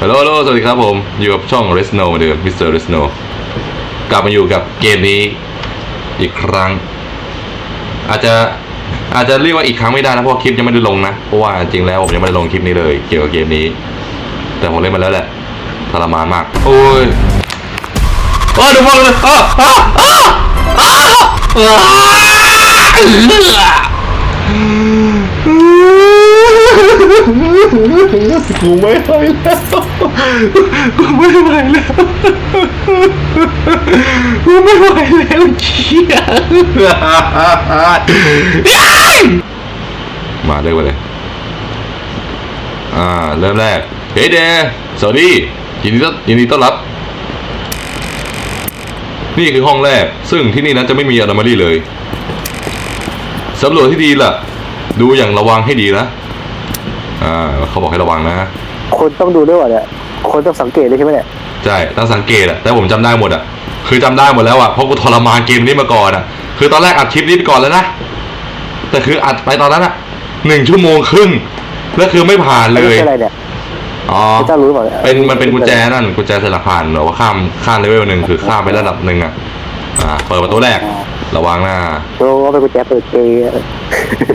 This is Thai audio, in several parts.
ฮัลโหลฮัลโหลสวัสดีครับผม อยู่กับช่อง r e s n o เหมือนเดิมมิสเตอร์ r e s n o กลับมาอยู่กับเกมนี้อีกครั้ง อาจจะอาจจะเรียกว่าอีกครั้งไม่ได้นะเพราะว่าคลิปยังไม่ได้ลงนะ เพราะว่าจริงแล้วผมยังไม่ได้ลงคลิปนี้เลย เกี่ยวกับเกมนี้ แต่ผมเล่นมาแล้วแหละทรมานมาก โอ้ยโอ้ยดูพวกเลยอ้าอ้าอ้าอ้าอ้ากูไม่ไหวแล้ว กูไม่ไหวแล้วกูไม่ไหวแล้วเชี่ยมาเริ่มกันเลย อ่า เริ่มแรก เฮ้ยเดย์สวัสดียินดีต้อนยินดีต้อนรับ นี่คือห้องแรก ซึ่งที่นี่นั้นจะไม่มีอนามารีเลยสำรวจที่ดีล่ะ ดูอย่างระวังให้ดีนะ อ่าเขาบอกให้ระวังนะ คนต้องดูด้วยวะเนี่ย คนต้องสังเกตด้วยใช่ไหมเนี่ยใช่ต้องสังเกตอะแต่ผมจำได้หมดอะคือจำได้หมดแล้วอะเพราะกูทรมานเกมนี้มาก่อนอะคือตอนแรกอัดคลิปนี้ไปก่อนแล้วนะแต่คืออัดไปตอนนั้นอะหนึ่งชั่วโมงครึ่งแล้วคือไม่ผ่านเลยไม่ใช่อะไรเนี่ยอ๋อพระเจ้ารู้เปล่าเนี่ยเป็นมันเป็นกุญแจนั่นกุญแจสลักผ่านหรือว่าข้ามข้ามเลเวลหนึ่งคือข้ามไประดับหนึ่งอะอ่าเปิดประตูแรก ระวังหน้ารู้ว่าเป็นกุญแจเปิดเกย์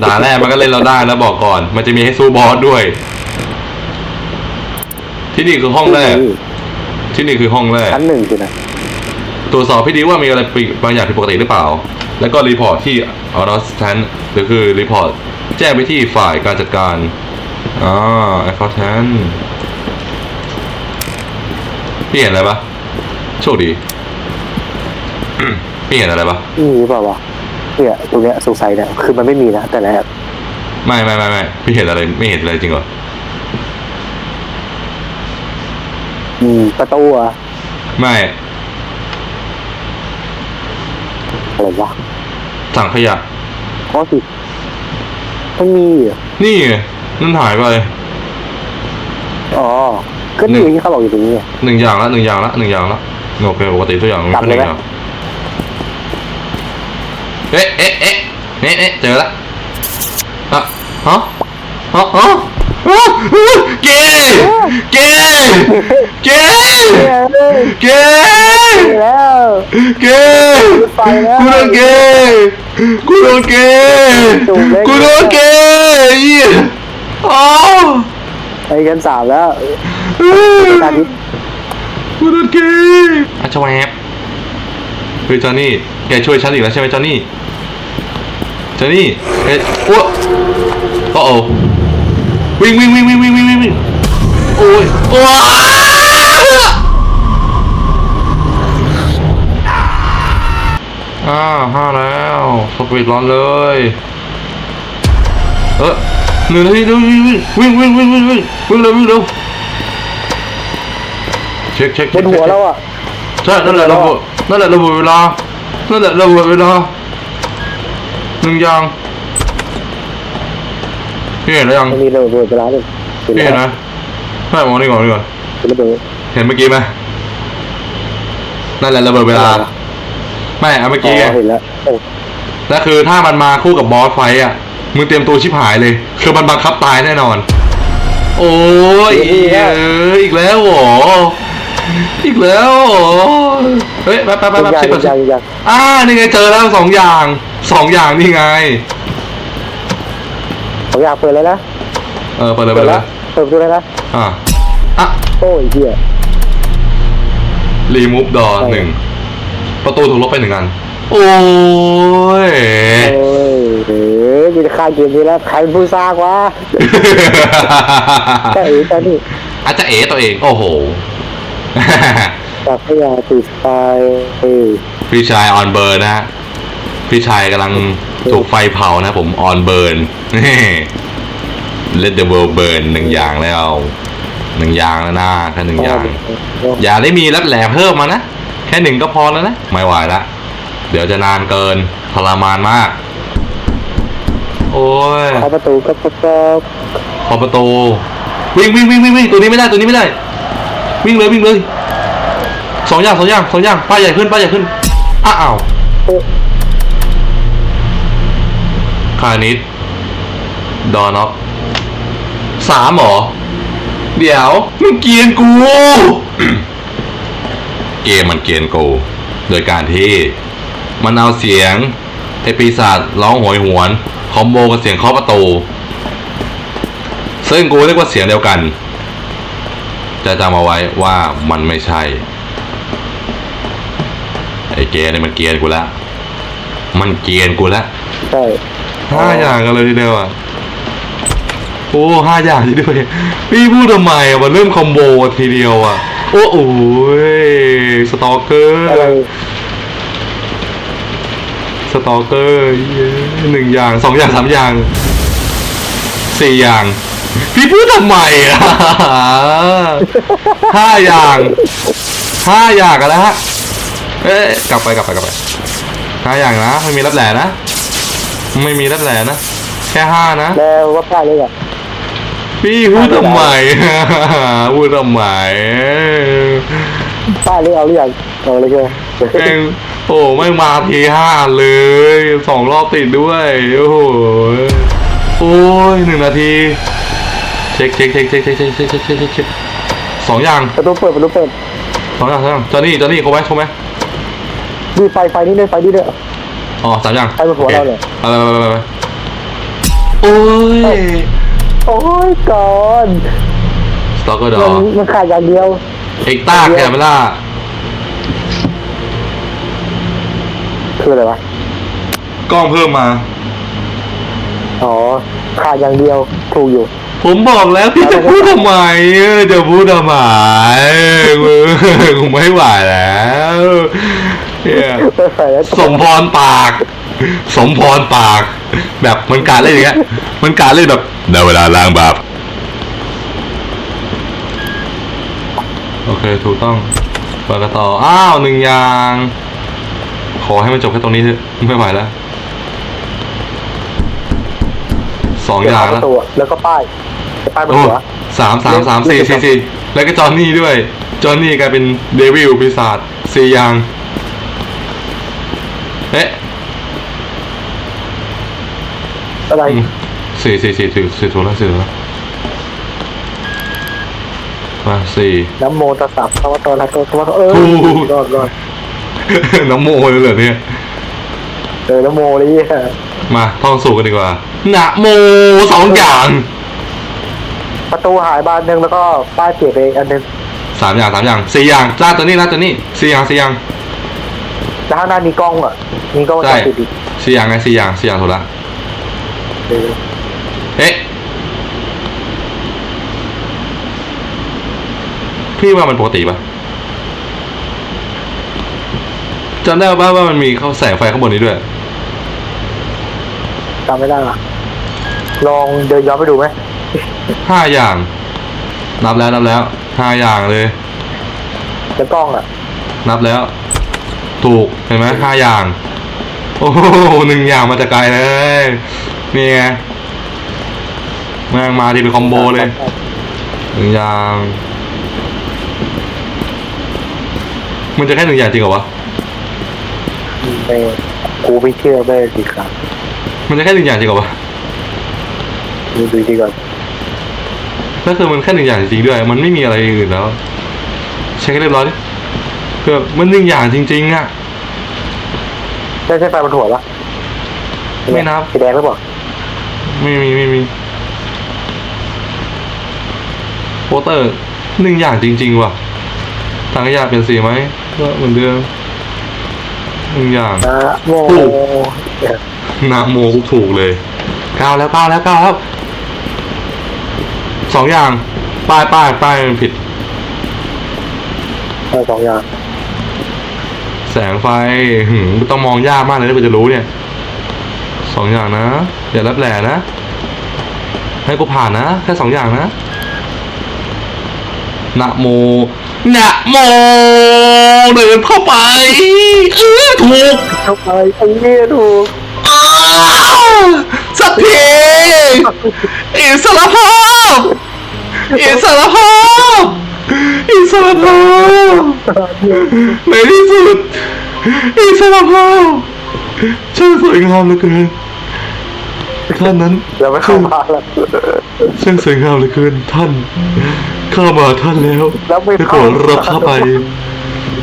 ด่านแรกมันก็เล่นเราได้นะบอกก่อน มันจะมีให้สู้บอสด้วย ที่นี่คือห้องแรก ที่นี่คือห้องแรกชั้นหนึ่งสินะตรวจสอบให้ดีว่ามีอะไรผิดบางอย่างผิดปกติหรือเปล่า แล้วก็รีพอร์ตที่ออร์สแทนหรือคือรีพอร์ตแจ้งไปที่ฝ่ายการจัดการอ่าไอคอแทนพี่เห็นอะไรปะโชคดีพี่เห็นอะไรปะมีหรือเปล่าวะเนี่ยตรงเนี้ยสงสัยเนี่ยคือมันไม่มีนะแต่แรกไม่ไม่ไม่ไม่พี่เห็นอะไรไม่เห็นอะไรจริงเหรอ อืม ประตูอะไม่อะไรวะสั่งขยะ ข้อสิมันมีเหรอนี่ไงนั่นหายไป อ๋อ ก็นี่ที่เขาบอกอยู่ตรงนี้ไงหนึ่งอย่างละหนึ่งอย่างละหนึ่งอย่างละโอเคปกติทุกอย่างมันกลับก็หเลนึ่ยงไหม อย่างเอ๊ะเอ๊ะเอ๊ะเอ๊ะเอ๊ะเจอละอะฮะฮะฮะฮะ เกย์เกย์เกย์เนี่ยเอ้ยเกย์มีแล้วเกย์ไปแล้วกูโดนเกย์กูโดนเกย์จูบเกูโดนเกย์เหี้ยอ๋อไปกันสามแล้วตาทิตย์กูโดนเกย์อาชวแอบเฮ้ยจอห์นนี่แกช่วยฉันอีกแล้วใช่ไหมจอห์นนี่จอห์นนี่เฮ้ยอ้วโอ้โอ วิ่งวิ่งวิ่งวิ่งวิ่งวิ่งวิ่งโอ้ยโอ้อ้าห้าแล้วสปีดร้อนเลย เออหนึ่งทีเร็ววิ่งวิ่งวิ่งวิ่งวิ่งวิ่งเร็ววิ่งเร็วเช็คเช็คบนหัวแล้วอะใช่นั่นแหละระเบินั่นแหละระเบิเวลานั่นแหละระเบิเวลาหนึ่งอย่าง พี่เห็นแล้วยังมันมีระเบิดเวลาด้วยพี่เห็นนะไม่มองนี่ก่อนนี่ก่อนเป็นระเบิดเห็นเมื่อกี้ไหมนั่นแหละระเบิดเวลาไม่เอาเมื่ออ๋กี้ไงอเห็นแล้วโอ้แล้วคือถ้ามันมาคู่กับบอสไฟต์อะมึงเตรียมตัวชิบหายเลย คือมันบังคับตายแน่นอน โอ้ยเอ้ยอีกแล้วเหรออีกแล้วเหรอเฮ้ยแป๊บแป๊บแป๊บยัแป๊บงเช็คก่อนยังยังอ่านี่ไงเจอแล้วสองอย่างสองอย่างนี่ไง ผมอยากเปิดเลยนะ เออเปิดเลยเปิดเลย เปิดประตูเลยนะ อะอะโอ้ยเหี้ย รีมูฟดอหนึ่งประตูถูกลบไปหนึ่งอัน โอ้ย โอ้ยเอ๋กูจะฆ่าเกมนี้แล้ว ใครเป็นผู้สร้างวะแต่เอ๋ตอนนี้อาจจะเอ๋ตัวเอง โอ้โห จากพยาติดไฟเอ้ย พี่ชายออนเบิร์นนะฮะพี่ชายกำลัง ถูกไฟเผานะผมออนเบิร์น Let the world burn หนึ่งอย่างแล้วหนึ่งอย่างแล้วนะแค่หนึ่งอย่าง อย่าได้มีรับแหลมเพิ่มมานะ แค่หนึ่งก็พอแล้วนะ ไม่ไหวละ เดี๋ยวจะนานเกินทรมานมาก โอ้ยเข้าประตูก็ก็ขอประตู วิ่งวิ่งวิ่งวิ่งวิ่งตัวนี้ไม่ได้ตัวนี้ไม่ได้ วิ่งเลยวิ่งเลยสองอย่างสองอย่างสองอย่างป้ายใหญ่ขึ้นป้ายใหญ่ขึ้นอ้าว โอ้คานิดดอน็อกสามหรอ เดี๋ยวมึงเกียนกู เกมมันเกียนกู โดยการที่ มันเอาเสียงไอปีศาจร้องโหยหวน คอมโบกับเสียงเคาะประตู ซึ่งกูนึกว่าเสียงเดียวกัน จะจำเอาไว้ว่ามันไม่ใช่ ไอเกมเนี่ยมันเกียนกูแล้วมันเกียนกูแล้วใช่ ห้าอย่างกันเลยทีเดียวอะโอ้ห้าอย่างจริงด้วยพี่พูดทำไมอะมันเริ่มคอมโบทีเดียวอะ โอ้โหยสตอกเกอร์อะไรสตอกเกอร์เย้หนึ่งอย่างสองอย่างสามอย่างสี่อย่าง พี่พูดทำไมอะห้าอย่างห้าอย่างกันแล้วฮะเอ๊ะกลับไปกลับไปกลับไปห้าอย่างนะไม่มีรับแหล่นะ ไม่มีรับแหล่นะ แค่ห้านะ แล้วว่าพลาดเลยอะพี่พูดทำไม พูดทำไมพลาดเลยเอาหรือยังเอาเลยใช่ไหมแม่งโอ้ไม่งมาทีห้าเลยสองรอบติดด้วย โอ้โหโอ้ยหนึ่งนาที เช็คเช็คเช็คเช็คเช็คเช็คเช็คเช็คเช็คเช็คเช็คสองอย่างประตูเปิดประตูเปิดสองอย่างสองอย่างจอนี่จอนี่เขาไหมเขาไหมดีไฟไฟนี่ด้วยไฟนี่ด้วย อ๋อสามอย่างให้มันหัวเราเนี่ยโอคไปไปไปไปไปโอ้ยโอ้ยก่อนสต็อกเกอร์ดอมันมันขาดอย่างเดียว เอ็กต้าแคมเมล่าคืออะไรวะ กล้องเพิ่มมา อ๋อ ขาดอย่างเดียว ถูกอยู่ ผมบอกแล้วพี่จะพูดทำไมเออจะพูดทำไมมึงกูไม่ไหวแล้ว เนี่ยใส่แล้วสมพรปาก สมพรปาก แบบมันการเล่นอย่างเงี้ย มันการเล่นแบบได้เวลาล้างบาปโอเค ถูกต้องเปิดกันต่อ อ้าวหนึ่งอย่าง ขอให้มันจบแค่ตรงนี้เถอะไม่ไหวแล้วสองอย่างปแล้วระตูแล้วก็ป้ายป้ายบนโอ้หัวสามสามสามสี่สี่สี่แล้วก็จอห์นนี่ด้วย จอห์นนี่กลายเป็นเดวิลปีศาจสี่อย่าง เอ๊ะอะไรอืมสี่สี่สี่สี่สี่ถูกแล้วสี่ถูกแล้วมาสี่น้ำโมตัสสะพระวะโตอะระหะโตสัมมาสัมพุทธเออถูกรอดรอดน้ำโมเลยเหรอเนี่ยเออน้ำโมเลยเนี่ยมาท่องสูตรกันดีกว่านะโมสองอย่าง ประตูหายบานหนึ่งแล้วก็ป้ายเปลี่ยนไปอีกอันหนึ่งสามอย่างสามอย่างสี่อย่างจ้าตัวนี้นะตัวนี้สี่อย่างสี่อย่าง แล้วข้างหน้ามีกล้องอะ มีกล้องวงจใช่รปิดอีกสี่อย่างไงสี่อย่างสี่อย่างถูกละเออเอ๊ะพี่ว่ามันปกติปะจำได้ป่ะว่ามันมีเขาแสงไฟข้างบนนี้ด้วย จำไม่ได้ละลองเดินย้อนไปดูไหมห้าอย่าง นับแล้วนับแล้วห้าอย่างเลยแล้วกล้องอะ นับแล้ว ถูกเห็นไหมห้าอย่าง โอ้โหหนึ่งอย่างมาจากไกลเลยนี่ไงแม่งมาทีเป็นคอมโบเลยหนึ่งอย่าง มันจะแค่หนึ่งอย่างจริงเหรอวะไม่กูไม่เชื่อไม่ดีครับ มันจะแค่หนึ่งอย่างจริงเหรอวะดูดูดีก่อนก็คือมันแค่หนึ่งอย่างจริงๆด้วย มันไม่มีอะไรอื่นแล้วเช็คให้เรียบร้อยดิ เพื่อมันหนึ่งอย่างจริงๆอะใช่ใช่ไฟบนหัวปะไม่นับสีแดงหรือเปล่าไม่มีไม่มีโปสเตอร์หนึ่งอย่างจริง ๆ ว่ะทางขยะเปลี่ยนสีไหมก็เหมือนเดิมหนึ่งอย่างนะโมถูกเดี๋ยวนาโมถูกเลยเก้าแล้วเก้าแล้วเก้าแล้วสองอย่างป้ายป้ายป้ายมันผิดเอาสองอย่าง แสงไฟหืมต้องมองยากมากเลยถ้าเพื่อจะรู้เนี่ยสองอย่างนะ อย่ารับแหล่นะ ให้กูผ่านนะ แค่สองอย่างนะนะโมนะโมเดินเข้าไป เออถูกเข้าไปไอ้เนี่ยถูกอ้าวสักทีอิสรภาพอิสรภาพ อิสรภาพในที่สุดอิสรภาพช่างสวยงามเหลือเกินท่านนั้นเราไม่เข้ามาแล้วช่างสวยงามเหลือเกินท่าน เข้ามาท่านแล้วแล้วไม่ได้โปรดรับข้าไป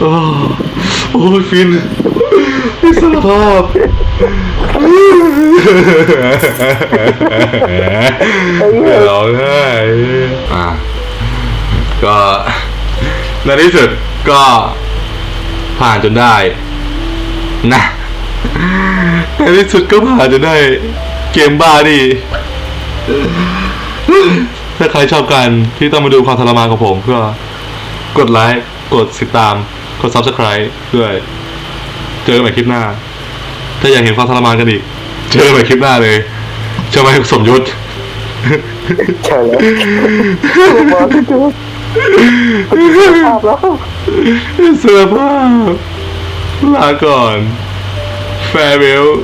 อ้าวโอ้ยฟินอิสรภาพร้องไห้อะก็ ในที่สุดก็ผ่านจนได้ นะในที่สุดก็ผ่านจนได้ เกมบ้าดิถ้าใครชอบกันที่ต้องมาดูความทรมานของผมก็กดไลค์ กดติดตาม กด subscribe ด้วย เจอกันใหม่คลิปหน้า ถ้าอยากเห็นความทรมานกันอีก เจอกันใหม่คลิปหน้าเลยใช่ไหมสมยุทธใช่แล้ว ภาพแล้วเสื้อผ้าลาก่อน แฟร์เบล